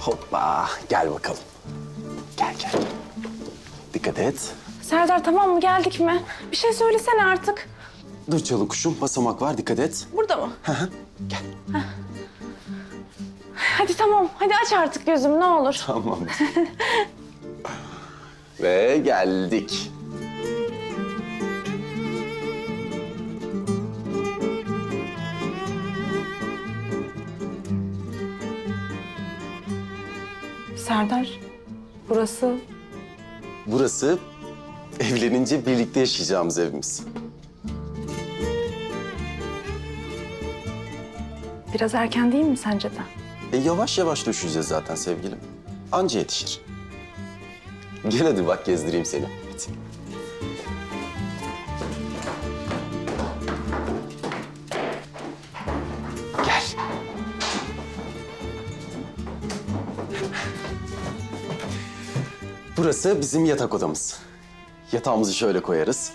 Hoppa gel bakalım. Gel gel. Dikkat et. Serdar tamam mı geldik mi? Bir şey söylesene artık. Dur çalı kuşum basamak var dikkat et. Burada mı? Gel. Hadi tamam. Hadi aç artık gözümü ne olur. Tamam. Ve geldik. Serdar burası Burası evlenince birlikte yaşayacağımız evimiz. biraz erken değil mi sence de? E yavaş yavaş düşeceğiz zaten sevgilim. Anca yetişir. Gel hadi bak gezdireyim seni. Hadi. Burası bizim yatak odamız. Yatağımızı şöyle koyarız.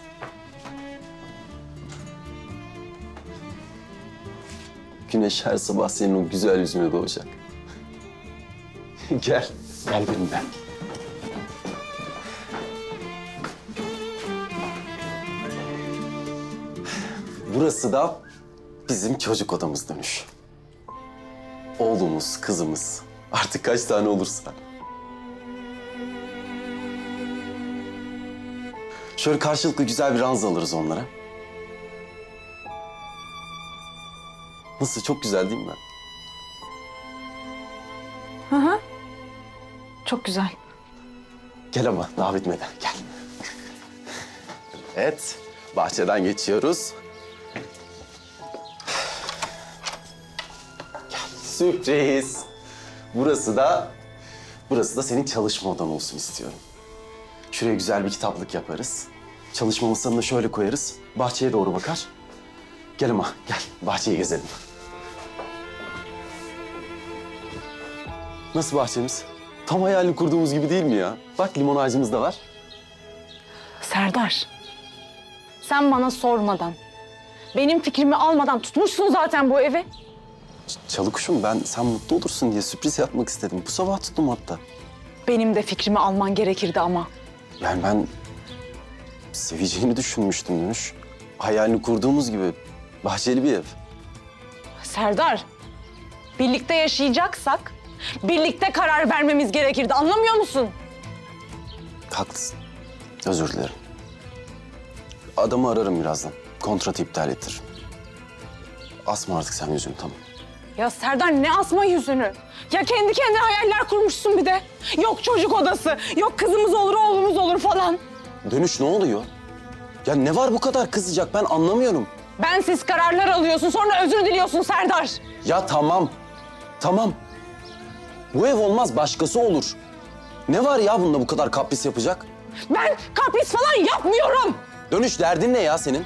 Güneş her sabah senin o güzel yüzüne doğacak. gel, gel benimle. Burası da bizim çocuk odamız dönüş. Oğlumuz, kızımız. Artık kaç tane olursa. Şöyle karşılıklı güzel bir ranz alırız onlara. Nasıl? Çok güzel değil mi? Hı hı. Çok güzel. Gel ama daha bitmeden gel. Evet, bahçeden geçiyoruz. Gel, sürpriz. Burası da, burası da senin çalışma odan olsun istiyorum. Şuraya güzel bir kitaplık yaparız. Çalışma masanı da şöyle koyarız. Bahçeye doğru bakar. Gel ama gel, bahçeyi gezelim. Nasıl bahçemiz? Tam hayalini kurduğumuz gibi değil mi ya? Bak limon ağacımız da var. Serdar. Sen bana sormadan, benim fikrimi almadan tutmuşsun zaten bu evi. Çalı kuşum ben sen mutlu olursun diye sürpriz yapmak istedim. Bu sabah tuttum hatta. Benim de fikrimi alman gerekirdi ama. Yani ben seveceğini düşünmüştüm Dönüş. Hayalini kurduğumuz gibi bahçeli bir ev. Serdar, birlikte yaşayacaksak birlikte karar vermemiz gerekirdi. Anlamıyor musun? Haklısın. Özür dilerim. Adamı ararım birazdan. Kontratı iptal ettir. Asma artık sen yüzünü tamam. Ya Serdar ne asma yüzünü? Ya kendi kendine hayaller kurmuşsun bir de. Yok çocuk odası, yok kızımız olur, oğlumuz olur falan. Dönüş ne oluyor? Ya ne var bu kadar kızacak ben anlamıyorum. Bensiz kararlar alıyorsun, sonra özür diliyorsun Serdar. Ya tamam. Tamam. Bu ev olmaz başkası olur. Ne var ya bunda bu kadar kapris yapacak? Ben kapris falan yapmıyorum. Dönüş derdin ne ya senin?